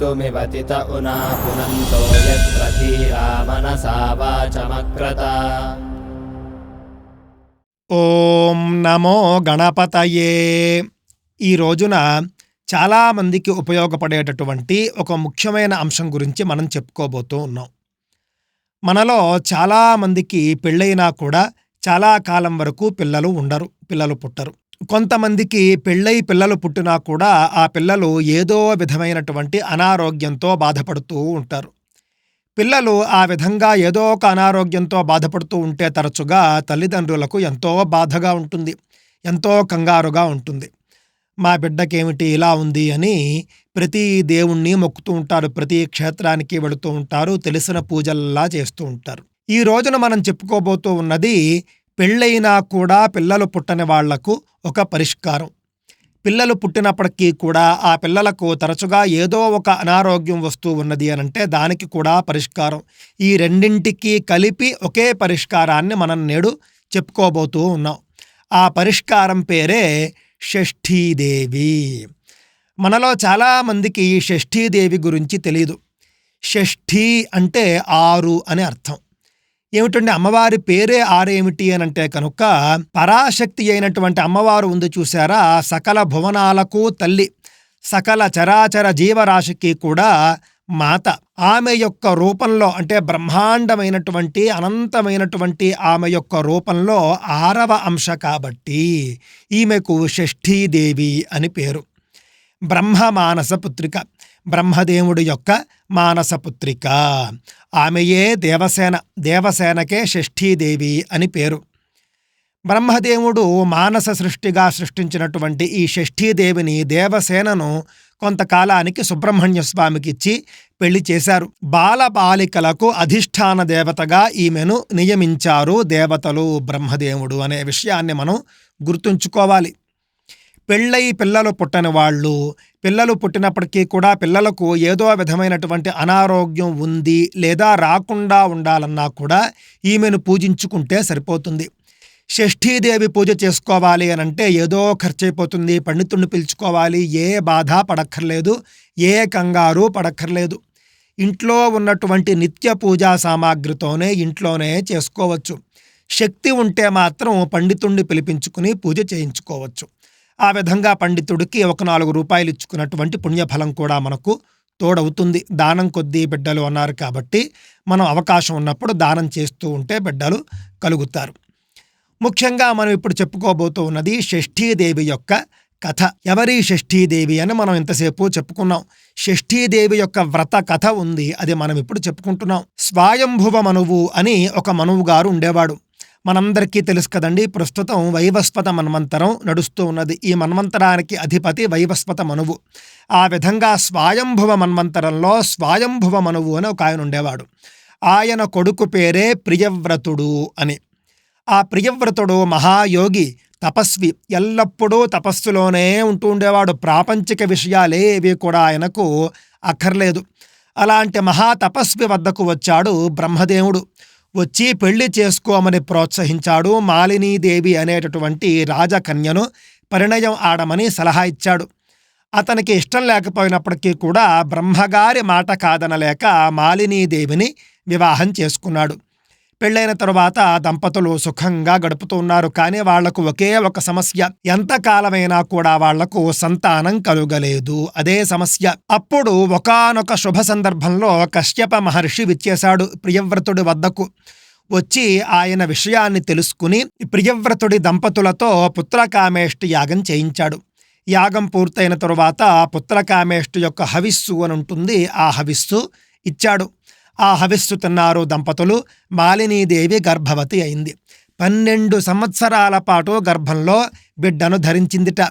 मृत्युमिवतित उना पुनन्तो यत्र धीरा मनसा वाचमक्रता ఓం నమో గణపతయే ఈ రోజున చాలామందికి ఉపయోగపడేటటువంటి ఒక ముఖ్యమైన అంశం గురించి మనం చెప్పుకోబోతూ ఉన్నాం మనలో చాలామందికి పెళ్ళైనా కూడా చాలా కాలం వరకు పిల్లలు ఉండరు పిల్లలు పుట్టరు కొంతమందికి పెళ్ళై పిల్లలు పుట్టినా కూడా ఆ పిల్లలు ఏదో విధమైనటువంటి అనారోగ్యంతో బాధపడుతూ ఉంటారు. పిల్లలు ఆ విధంగా ఏదో ఒక అనారోగ్యంతో బాధపడుతూ ఉంటే తరచుగా తల్లిదండ్రులకు ఎంతో బాధగా ఉంటుంది ఎంతో కంగారుగా ఉంటుంది. మా బిడ్డకేమిటి ఇలా ఉంది అని ప్రతి దేవుణ్ణి మొక్కుతూ ఉంటారు ప్రతి క్షేత్రానికి వెళుతూ ఉంటారు తెలిసిన పూజల్లా చేస్తూ ఉంటారు. ఈ రోజున మనం చెప్పుకోబోతూ ఉన్నది పెళ్ళైనా కూడా పిల్లలు పుట్టని వాళ్ళకు ఒక పరిష్కారం. పిల్లలు పుట్టినప్పటికీ కూడా ఆ పిల్లలకు తరచుగా ఏదో ఒక అనారోగ్యం వస్తూ ఉన్నది అని అంటే దానికి కూడా పరిష్కారం. ఈ రెండింటికి కలిపి ఒకే పరిష్కారాన్ని మనం నేడు చెప్పుకోబోతూ ఉన్నాం. ఆ పరిష్కారం పేరే షష్ఠీదేవి. మనలో చాలామందికి షష్ఠీదేవి గురించి తెలియదు షష్ఠీ అంటే ఆరు అని అర్థం. ఏమిటండి? అమ్మవారి పేరే ఆరేమిటి అని అంటే కనుక పరాశక్తి అయినటువంటి అమ్మవారు ఉంది చూసారా సకల భువనాలకు తల్లి. సకల చరాచర జీవరాశికి కూడా మాత. ఆమె యొక్క రూపంలో అంటే బ్రహ్మాండమైనటువంటి అనంతమైనటువంటి ఆమె యొక్క రూపంలో ఆరవ అంశ కాబట్టి ఈమెకు షష్ఠీదేవి అని పేరు. బ్రహ్మ మానస పుత్రిక బ్రహ్మదేవుడి యొక్క మానసపుత్రిక. ఆమెయే దేవసేన దేవసేనకే షష్ఠీదేవి అని పేరు. బ్రహ్మదేవుడు మానస సృష్టిగా సృష్టించినటువంటి ఈ షష్ఠీదేవిని దేవసేనను కొంతకాలానికి సుబ్రహ్మణ్య స్వామికి ఇచ్చి పెళ్ళి చేశారు. బాల బాలికలకు అధిష్టాన దేవతగా ఈమెను నియమించారు దేవతలు బ్రహ్మదేవుడు అనే విషయాన్ని మనం గుర్తుంచుకోవాలి. పెళ్ళై పిల్లలు పుట్టని వాళ్ళు పిల్లలు పుట్టినప్పటికీ కూడా పిల్లలకు ఏదో విధమైనటువంటి అనారోగ్యం ఉంది లేదా రాకుండా ఉండాలన్నా కూడా ఈమెను పూజించుకుంటే సరిపోతుంది. షష్ఠీదేవి పూజ చేసుకోవాలి అని అంటే ఏదో ఖర్చు అయిపోతుంది పండితుడిని పిలుచుకోవాలి ఏ బాధ పడక్కర్లేదు ఏ కంగారు పడక్కర్లేదు. ఇంట్లో ఉన్నటువంటి నిత్య పూజా సామాగ్రితోనే ఇంట్లోనే చేసుకోవచ్చు. శక్తి ఉంటే మాత్రం పండితుణ్ణి పిలిపించుకుని పూజ చేయించుకోవచ్చు. ఆ విధంగా పండితుడికి ఒక నాలుగు రూపాయలు ఇచ్చుకున్నటువంటి పుణ్యఫలం కూడా మనకు తోడవుతుంది. దానం కొద్దీ బిడ్డలు అన్నారు కాబట్టి మనం అవకాశం ఉన్నప్పుడు దానం చేస్తూ ఉంటే బిడ్డలు కలుగుతారు. ముఖ్యంగా మనం ఇప్పుడు చెప్పుకోబోతూ ఉన్నది షష్ఠీదేవి యొక్క కథ. ఎవరి షష్ఠీదేవి అని మనం ఇంతసేపు చెప్పుకున్నాం. షష్ఠీదేవి యొక్క వ్రత కథ ఉంది అది మనం ఇప్పుడు చెప్పుకుంటున్నాం. స్వాయంభువ మనువు అని ఒక మనువు గారు ఉండేవాడు. మనందరికీ తెలుసు కదండి ప్రస్తుతం వైవస్వత మన్వంతరం నడుస్తూ ఉన్నది. ఈ మన్వంతరానికి అధిపతి వైవస్వత మనువు. ఆ విధంగా స్వాయంభువ మన్వంతరంలో స్వాయంభువ మనువు అని ఒక ఆయన ఉండేవాడు. ఆయన కొడుకు పేరే ప్రియవ్రతుడు అని. ఆ ప్రియవ్రతుడు మహాయోగి తపస్వి ఎల్లప్పుడూ తపస్సులోనే ఉంటూ ఉండేవాడు. ప్రాపంచిక విషయాలేవి కూడా ఆయనకు అక్కర్లేదు. అలాంటి మహాతపస్వి వద్దకు వచ్చాడు బ్రహ్మదేవుడు. వచ్చి పెళ్ళి చేసుకోమని ప్రోత్సహించాడు మాలినీదేవి అనేటటువంటి రాజకన్యను పరిణయం ఆడమని సలహా ఇచ్చాడు. అతనికి ఇష్టం లేకపోయినప్పటికీ కూడా బ్రహ్మగారి మాట కాదనలేక మాలినీదేవిని వివాహం చేసుకున్నాడు. పెళ్ళైన తరువాత దంపతులు సుఖంగా గడుపుతున్నారు కానీ వాళ్ళకు ఒకే ఒక సమస్య. ఎంతకాలమైనా కూడా వాళ్ళకు సంతానం కలుగలేదు. అదే సమస్య. అప్పుడు ఒకనొక శుభ సందర్భంలో కశ్యప మహర్షి విచ్చేశాడు ప్రియవ్రతుడి వద్దకు. వచ్చి ఆయన విషయాన్ని తెలుసుకుని ప్రియవ్రతుడి దంపతులతో పుత్రకామేష్టి యాగం చేయించాడు. యాగం పూర్తయిన తరువాత పుత్రకామేష్టి యొక్క హవిస్సు అని ఉంటుంది. ఆ హవిస్సు ఇచ్చాడు. ఆ హవిస్సు తిన్నారు దంపతులు మాలినీదేవి గర్భవతి అయింది. పన్నెండు సంవత్సరాల పాటు గర్భంలో బిడ్డను ధరించిందిట.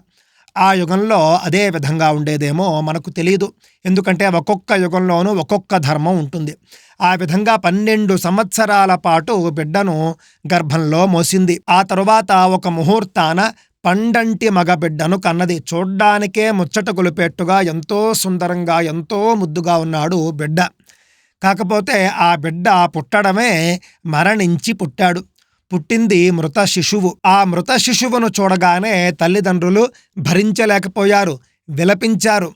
ఆ యుగంలో అదే విధంగా ఉండేదేమో మనకు తెలియదు ఎందుకంటే ఒక్కొక్క యుగంలోనూ ఒక్కొక్క ధర్మం ఉంటుంది. ఆ విధంగా పన్నెండు సంవత్సరాల పాటు బిడ్డను గర్భంలో మోసింది. ఆ తరువాత ఒక ముహూర్తాన పండంటి మగబిడ్డను కన్నది. చూడ్డానికే ముచ్చట గొలిపేట్టుగా ఎంతో సుందరంగా ఎంతో ముద్దుగా ఉన్నాడు బిడ్డ. కాకపోతే ఆ బిడ్డ పుట్టడమే మరణించి పుట్టాడు. పుట్టింది మృత శిశువు. ఆ మృత శిశువును చూడగానే తల్లిదండ్రులు భరించలేకపోయారు విలపించారు.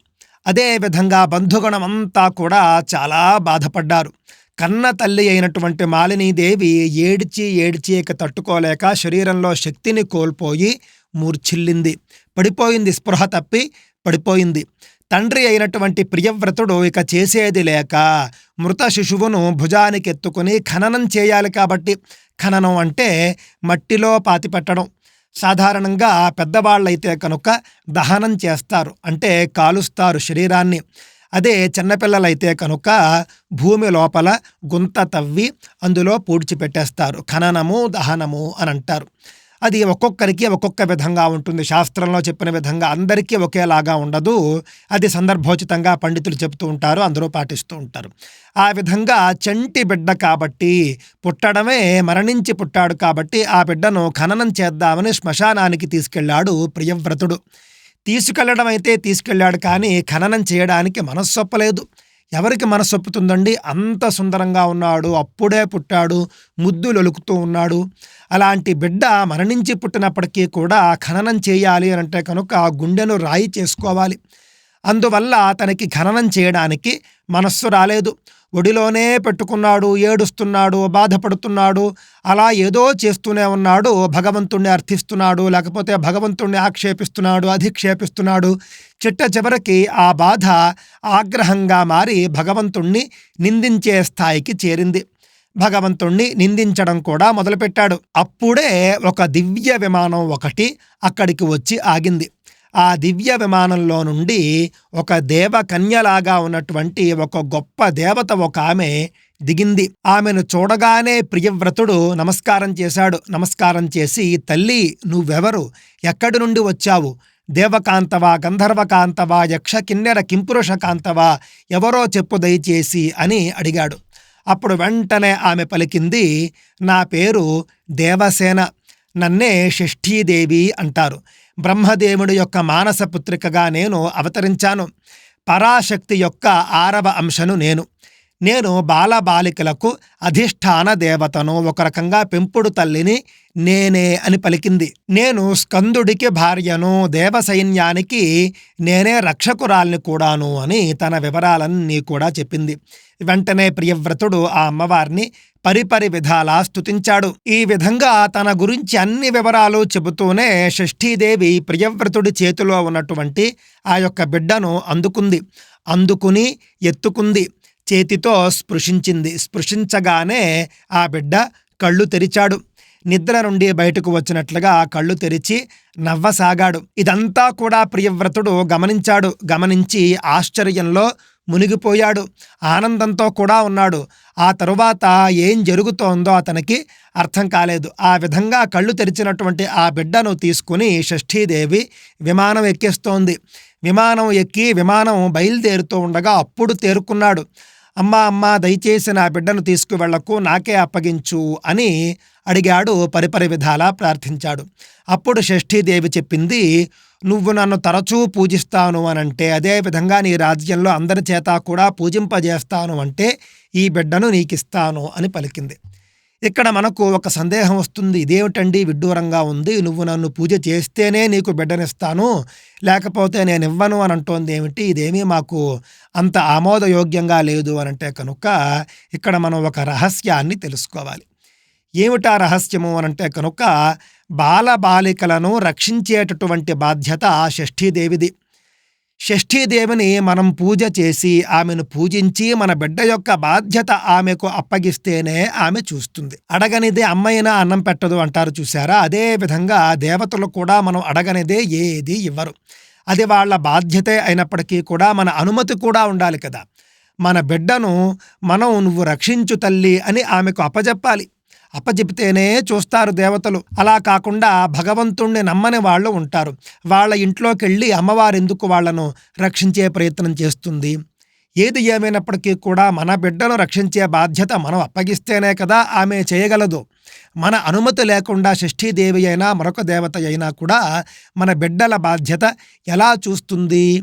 అదేవిధంగా బంధుగణమంతా కూడా చాలా బాధపడ్డారు. కన్న తల్లి అయినటువంటి మాలినీదేవి ఏడ్చి ఏడ్చి ఇక తట్టుకోలేక శరీరంలో శక్తిని కోల్పోయి మూర్ఛిల్లింది. పడిపోయింది స్పృహ తప్పి పడిపోయింది. తండ్రి అయినటువంటి ప్రియవ్రతుడు ఇక చేసేది లేక మృత శిశువును భుజానికి ఎత్తుకుని ఖననం చేయాలి కాబట్టి ఖననం అంటే మట్టిలో పాతిపెట్టడం సాధారణంగా పెద్దవాళ్ళైతే కనుక దహనం చేస్తారు అంటే కాలుస్తారు శరీరాన్ని. అదే చిన్నపిల్లలైతే కనుక భూమి లోపల గుంత తవ్వి అందులో పూడ్చిపెట్టేస్తారు ఖననము దహనము అని అంటారు. అది ఒక్కొక్కరికి ఒక్కొక్క విధంగా ఉంటుంది. శాస్త్రంలో చెప్పిన విధంగా అందరికీ ఒకేలాగా ఉండదు. అది సందర్భోచితంగా పండితులు చెప్తూ ఉంటారు అందరూ పాటిస్తూ ఉంటారు. ఆ విధంగా చంటి బిడ్డ కాబట్టి పుట్టడమే మరణించి పుట్టాడు కాబట్టి ఆ బిడ్డను ఖననం చేద్దామని శ్మశానానికి తీసుకెళ్ళాడు ప్రియవ్రతుడు. తీసుకెళ్ళడం అయితే తీసుకెళ్ళాడు కానీ ఖననం చేయడానికి మనస్సొప్పలేదు. ఎవరికి మనసొప్పుతుందండి? అంత సుందరంగా ఉన్నాడు అప్పుడే పుట్టాడు ముద్దులు ఒలుకుతూ ఉన్నాడు. అలాంటి బిడ్డ మరణించి పుట్టినప్పటికీ కూడా ఖననం చేయాలి అని అంటే కనుక గుండెను రాయి చేసుకోవాలి. అందువల్ల తనకి ఖననం చేయడానికి మనస్సు రాలేదు. ఒడిలోనే పెట్టుకున్నాడు ఏడుస్తున్నాడు బాధపడుతున్నాడు అలా ఏదో చేస్తూనే ఉన్నాడు భగవంతుణ్ణి అర్థిస్తున్నాడు లేకపోతే భగవంతుణ్ణి ఆక్షేపిస్తున్నాడు అధిక్షేపిస్తున్నాడు. చిట్ట చివరికి ఆ బాధ ఆగ్రహంగా మారి భగవంతుణ్ణి నిందించే స్థాయికి చేరింది. భగవంతుణ్ణి నిందించడం కూడా మొదలుపెట్టాడు. అప్పుడే ఒక దివ్య విమానం ఒకటి అక్కడికి వచ్చి ఆగింది. ఆ దివ్య విమానంలో నుండి ఒక దేవకన్యలాగా ఉన్నటువంటి ఒక గొప్ప దేవత ఒక ఆమె దిగింది. ఆమెను చూడగానే ప్రియవ్రతుడు నమస్కారం చేశాడు. నమస్కారం చేసి తల్లి నువ్వెవరు? ఎక్కడి నుండి వచ్చావు? దేవకాంతవా గంధర్వకాంతవా యక్ష కిన్నెర కింపురుష కాంతవా ఎవరో చెప్పు దయచేసి అని అడిగాడు. అప్పుడు వెంటనే ఆమె పలికింది నా పేరు దేవసేన. నన్నే షష్ఠీదేవి అంటారు. బ్రహ్మదేవుడి యొక్క మానస పుత్రికగా నేను అవతరించాను. పరాశక్తి యొక్క ఆరవ అంశను నేను. నేను బాలబాలికలకు అధిష్టాన దేవతను ఒక రకంగా పెంపుడు తల్లిని నేనే అని పలికింది. నేను స్కందుడికి భార్యను దేవసైన్యానికి నేనే రక్షకురాల్ని కూడాను అని తన వివరాలన్నీ కూడా చెప్పింది. వెంటనే ప్రియవ్రతుడు ఆ అమ్మవారిని పరిపరి విధాలా స్తుతించాడు. ఈ విధంగా తన గురించి అన్ని వివరాలు చెబుతూనే షష్ఠీదేవి ప్రియవ్రతుడి చేతిలో ఉన్నటువంటి ఆ యొక్క బిడ్డను అందుకుంది. అందుకుని ఎత్తుకుంది. చేతితో స్పృశించింది. స్పృశించగానే ఆ బిడ్డ కళ్ళు తెరిచాడు. నిద్ర నుండి బయటకు వచ్చినట్లుగా కళ్ళు తెరిచి నవ్వసాగాడు. ఇదంతా కూడా ప్రియవ్రతుడు గమనించాడు. గమనించి ఆశ్చర్యంలో మునిగిపోయాడు. ఆనందంతో కూడా ఉన్నాడు. ఆ తరువాత ఏం జరుగుతోందో అతనికి అర్థం కాలేదు. ఆ విధంగా కళ్ళు తెరిచినటువంటి ఆ బిడ్డను తీసుకుని షష్ఠీదేవి విమానం ఎక్కిస్తోంది. విమానం ఎక్కి విమానం బయలుదేరుతూ ఉండగా అప్పుడు తేరుకున్నాడు. అమ్మా అమ్మా దయచేసి నా బిడ్డను తీసుకువెళ్ళకు నాకే అప్పగించు అని అడిగాడు పరిపరి విధాలా ప్రార్థించాడు. అప్పుడు షష్ఠీదేవి చెప్పింది నువ్వు నన్ను తరచూ పూజిస్తాను అనంటే అదేవిధంగా నీ రాజ్యంలో అందరి చేత కూడా పూజింపజేస్తాను అంటే ఈ బిడ్డను నీకిస్తాను అని పలికింది. ఇక్కడ మనకు ఒక సందేహం వస్తుంది. ఇదేమిటండి? విడ్డూరంగా ఉంది. నువ్వు నన్ను పూజ చేస్తేనే నీకు బిడ్డనిస్తాను. లేకపోతే నేను ఇవ్వను అని అంటోంది ఏమిటి? ఇదేమీ మాకు అంత ఆమోదయోగ్యంగా లేదు అని అంటే కనుక ఇక్కడ మనం ఒక రహస్యాన్ని తెలుసుకోవాలి. ఏమిటా రహస్యము అనంటే కనుక బాలబాలికలను రక్షించేటటువంటి బాధ్యత షష్ఠీదేవిది. షష్ఠీదేవిని మనం పూజ చేసి ఆమెను పూజించి మన బిడ్డ యొక్క బాధ్యత ఆమెకు అప్పగిస్తేనే ఆమె చూస్తుంది. అడగనిదే అమ్మైనా అన్నం పెట్టదు అంటారు చూసారా అదే విధంగా దేవతలు కూడా మనం అడగనిదే ఏది ఇవ్వరు. అది వాళ్ళ బాధ్యతే అయినప్పటికీ కూడా మన అనుమతి కూడా ఉండాలి కదా. మన బిడ్డను మనం నువ్వు రక్షించు తల్లి అని ఆమెకు అప్పజెప్పాలి. అప్పజెపితేనే చూస్తారు దేవతలు. అలా కాకుండా భగవంతుణ్ణి నమ్మని వాళ్ళు ఉంటారు. వాళ్ళ ఇంట్లోకెళ్ళి అమ్మవారెందుకు వాళ్ళను రక్షించే ప్రయత్నం చేస్తుంది? ఏది ఏమైనప్పటికీ కూడా మన బిడ్డను రక్షించే బాధ్యత మనం అప్పగిస్తేనే కదా ఆమె చేయగలదు. మన అనుమతి లేకుండా షష్ఠీదేవి అయినా మరొక దేవత అయినా కూడా మన బిడ్డల బాధ్యత ఎలా చూస్తుంది?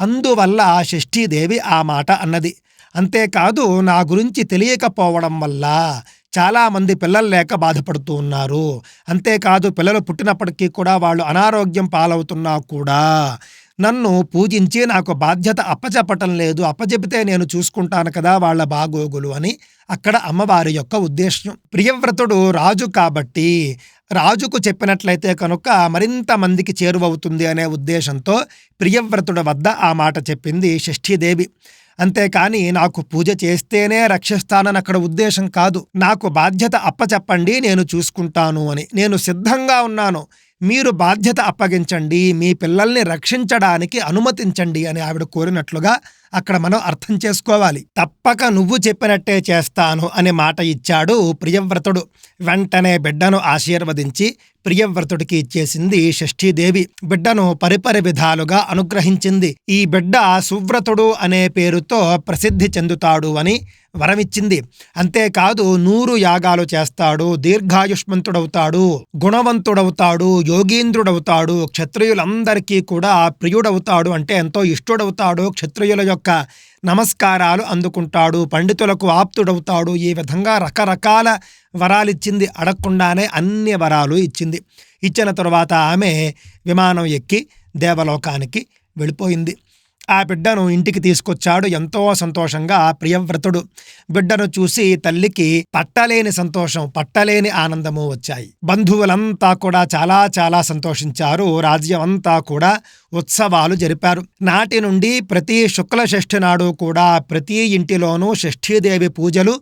అందువల్ల షష్ఠీదేవి ఆ మాట అన్నది. అంతేకాదు నా గురించి తెలియకపోవడం వల్ల చాలామంది పిల్లలు లేక బాధపడుతూ ఉన్నారు. అంతేకాదు పిల్లలు పుట్టినప్పటికీ కూడా వాళ్ళు అనారోగ్యం పాలవుతున్నా కూడా నన్ను పూజించి నాకు బాధ్యత అప్పచెప్పటం లేదు. అప్పచెపితే నేను చూసుకుంటాను కదా వాళ్ళ బాగోగులు అని అక్కడ అమ్మవారి యొక్క ఉద్దేశం. ప్రియవ్రతుడు రాజు కాబట్టి రాజుకు చెప్పినట్లయితే కనుక మరింత మందికి చేరువవుతుంది అనే ఉద్దేశంతో ప్రియవ్రతుడి వద్ద ఆ మాట చెప్పింది షష్ఠీదేవి. అంతేకాని నాకు పూజ చేస్తేనే రక్షిస్తానని అక్కడ ఉద్దేశం కాదు. నాకు బాధ్యత అప్పచెప్పండి నేను చూసుకుంటాను అని. నేను సిద్ధంగా ఉన్నాను. మీరు బాధ్యత అప్పగించండి మీ పిల్లల్ని రక్షించడానికి అనుమతించండి అని ఆవిడ కోరినట్లుగా అక్కడ మనం అర్థం చేసుకోవాలి. తప్పక నువ్వు చెప్పినట్టే చేస్తాను అనే మాట ఇచ్చాడు ప్రియవ్రతుడు. వెంటనే బిడ్డను ఆశీర్వదించి ప్రియవ్రతుడికి ఇచ్చేసింది షష్ఠీదేవి. బిడ్డను పరిపరి విధాలుగా అనుగ్రహించింది. ఈ బిడ్డ సువ్రతుడు అనే పేరుతో ప్రసిద్ధి చెందుతాడు అని వరమిచ్చింది. అంతేకాదు నూరు యాగాలు చేస్తాడు దీర్ఘాయుష్మంతుడవుతాడు గుణవంతుడవుతాడు యోగీంద్రుడవుతాడు క్షత్రియులందరికీ కూడా ప్రియుడవుతాడు అంటే ఎంతో ఇష్టుడవుతాడు క్షత్రియుల యొక్క నమస్కారాలు అందుకుంటాడు. పండితులకు ఆప్తుడవుతాడు. ఈ విధంగా రకరకాల వరాలిచ్చింది అడగకుండానే అన్ని వరాలు ఇచ్చింది. ఇచ్చిన తరువాత ఆమె విమానం ఎక్కి దేవలోకానికి వెళ్ళిపోయింది. ఆ బిడ్డను ఇంటికి తీసుకొచ్చాడు. ఎంతో సంతోషంగా ప్రియవ్రతుడు. బిడ్డను చూసి తల్లికి పట్టలేని సంతోషం పట్టలేని ఆనందము వచ్చాయి. బంధువులంతా కూడా చాలా చాలా సంతోషించారు. రాజ్యం అంతా కూడా ఉత్సవాలు జరిపారు. నాటి నుండి ప్రతి శుక్ల షష్ఠి నాడు కూడా ప్రతి ఇంటిలోనూ షష్ఠీదేవి పూజలు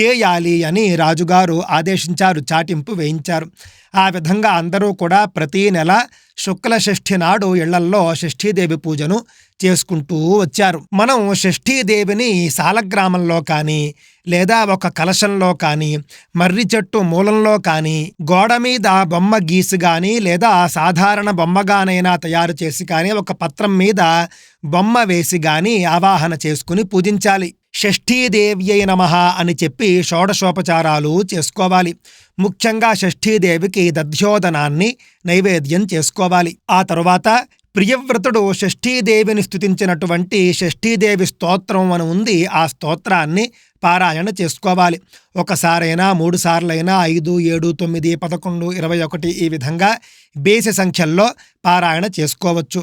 చేయాలి అని రాజుగారు ఆదేశించారు చాటింపు వేయించారు. ఆ విధంగా అందరూ కూడా ప్రతీ నెల శుక్ల షష్ఠి నాడు ఇళ్ళల్లో షష్ఠీదేవి పూజను చేసుకుంటూ వచ్చారు. మనం షష్ఠీదేవిని సాలగ్రామంలో కానీ లేదా ఒక కలశంలో కానీ మర్రి చెట్టు మూలంలో కానీ గోడ మీద బొమ్మ గీసి కానీ లేదా సాధారణ బొమ్మగానైనా తయారు చేసి కానీ ఒక పత్రం మీద బొమ్మ వేసి కానీ ఆవాహన చేసుకుని పూజించాలి. షష్ఠీదేవ్యై నమ అని చెప్పి షోడశోపచారాలు చేసుకోవాలి. ముఖ్యంగా షష్ఠీదేవికి దధ్యోదనాన్ని నైవేద్యం చేసుకోవాలి. ఆ తరువాత ప్రియవ్రతుడు షష్ఠీదేవిని స్థుతించినటువంటి షష్ఠీదేవి స్తోత్రం అని ఉంది. ఆ స్తోత్రాన్ని పారాయణ చేసుకోవాలి. ఒకసారైనా మూడు సార్లైనా ఐదు ఏడు తొమ్మిది పదకొండు ఇరవై ఒకటి ఈ విధంగా బేసి సంఖ్యల్లో పారాయణ చేసుకోవచ్చు.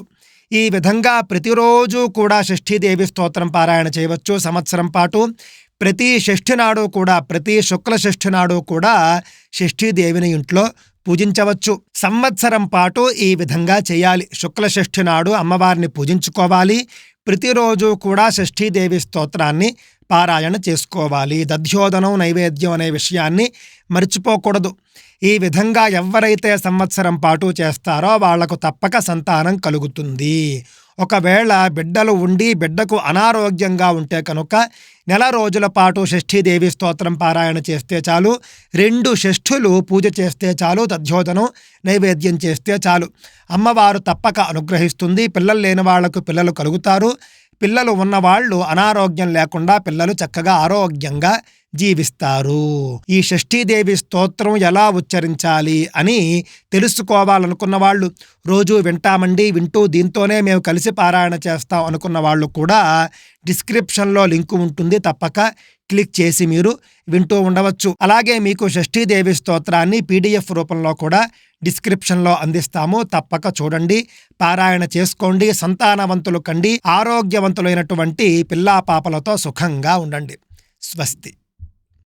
ఈ విధంగా ప్రతిరోజు కూడా షష్ఠీదేవి స్తోత్రం పారాయణ చేయవచ్చు. సంవత్సరం పాటు ప్రతి షష్ఠి నాడు కూడా ప్రతి శుక్ల షష్ఠి నాడు కూడా షష్ఠీదేవిని ఇంట్లో పూజించవచ్చు. సంవత్సరం పాటు ఈ విధంగా చేయాలి. శుక్ల షష్ఠి నాడు అమ్మవారిని పూజించుకోవాలి. ప్రతిరోజు కూడా షష్ఠీదేవి స్తోత్రాన్ని పారాయణ చేసుకోవాలి. దధ్యోదనం నైవేద్యం అనే విషయాన్ని మర్చిపోకూడదు. ఈ విధంగా ఎవరైతే సంవత్సరం పాటు చేస్తారో వాళ్ళకు తప్పక సంతానం కలుగుతుంది. ఒకవేళ బిడ్డలు ఉండి బిడ్డకు అనారోగ్యంగా ఉంటే కనుక నెల రోజుల పాటు షష్ఠీదేవి స్తోత్రం పారాయణ చేస్తే చాలు రెండు షష్ఠులు పూజ చేస్తే చాలు తద్యోధనం నైవేద్యం చేస్తే చాలు. అమ్మవారు తప్పక అనుగ్రహిస్తుంది పిల్లలు లేని వాళ్ళకు పిల్లలు కలుగుతారు. పిల్లలు ఉన్నవాళ్ళు అనారోగ్యం లేకుండా పిల్లలు చక్కగా ఆరోగ్యంగా జీవిస్తారు. ఈ షష్ఠీదేవి స్తోత్రం ఎలా ఉచ్చరించాలి అని తెలుసుకోవాలనుకున్న వాళ్ళు రోజు వింటామండి వింటూ దీంతోనే మేము కలిసి పారాయణ చేస్తాం అనుకున్న వాళ్ళు కూడా డిస్క్రిప్షన్లో లింకు ఉంటుంది. తప్పక క్లిక్ చేసి మీరు వింటూ ఉండవచ్చు. అలాగే మీకు షష్ఠీదేవి స్తోత్రాన్ని పీడిఎఫ్ రూపంలో కూడా డిస్క్రిప్షన్లో అందిస్తాము. తప్పక చూడండి పారాయణ చేసుకోండి సంతానవంతులు కండి ఆరోగ్యవంతులైనటువంటి పిల్లా పాపలతో సుఖంగా ఉండండి. స్వస్తి.